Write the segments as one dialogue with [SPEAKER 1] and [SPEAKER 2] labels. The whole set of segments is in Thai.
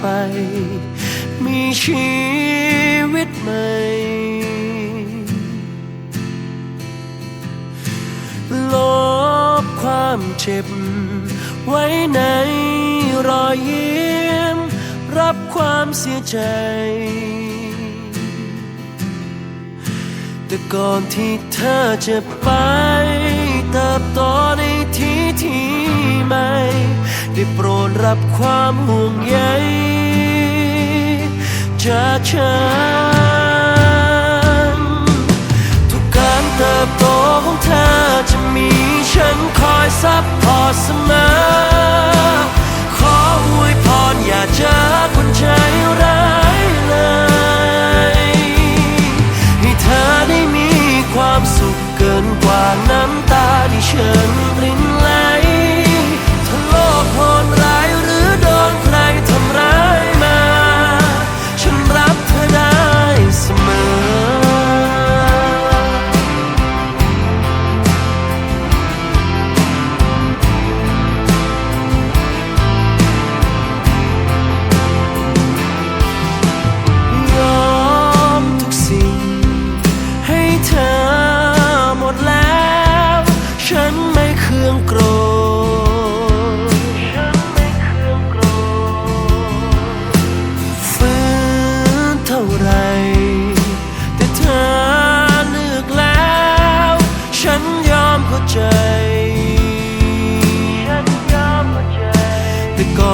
[SPEAKER 1] ไป มีชีวิตใหม่ ลบความเจ็บ ไว้ในรอยยิ้ม รับความเสียใจ แต่ก่อนที่เธอจะไปเติบโตในที่ที่ไม่ ได้โปรดรับความห่วงใย จากฉัทุกการเติบโตของเธอจะมีฉันคอยซับพอเสมอ ขออวยพรอย่าเจอคนใจร้ายเลย ให้เธอได้มีความสุขเกินกว่าน้ำตาที่ฉัน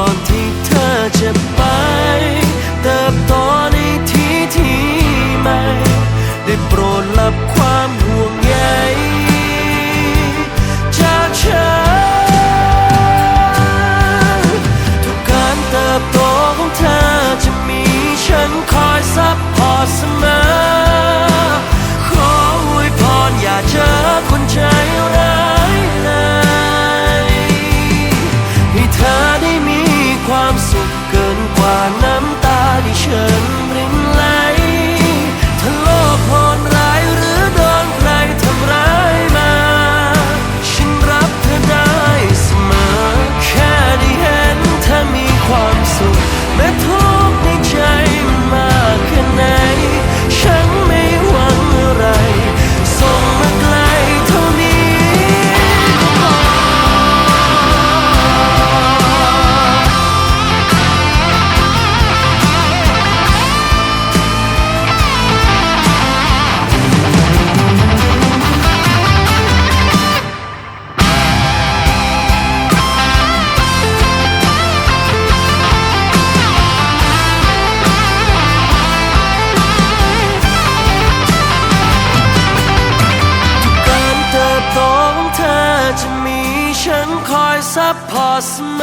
[SPEAKER 1] อนที่เธอจะไซัพพอร์ตเสม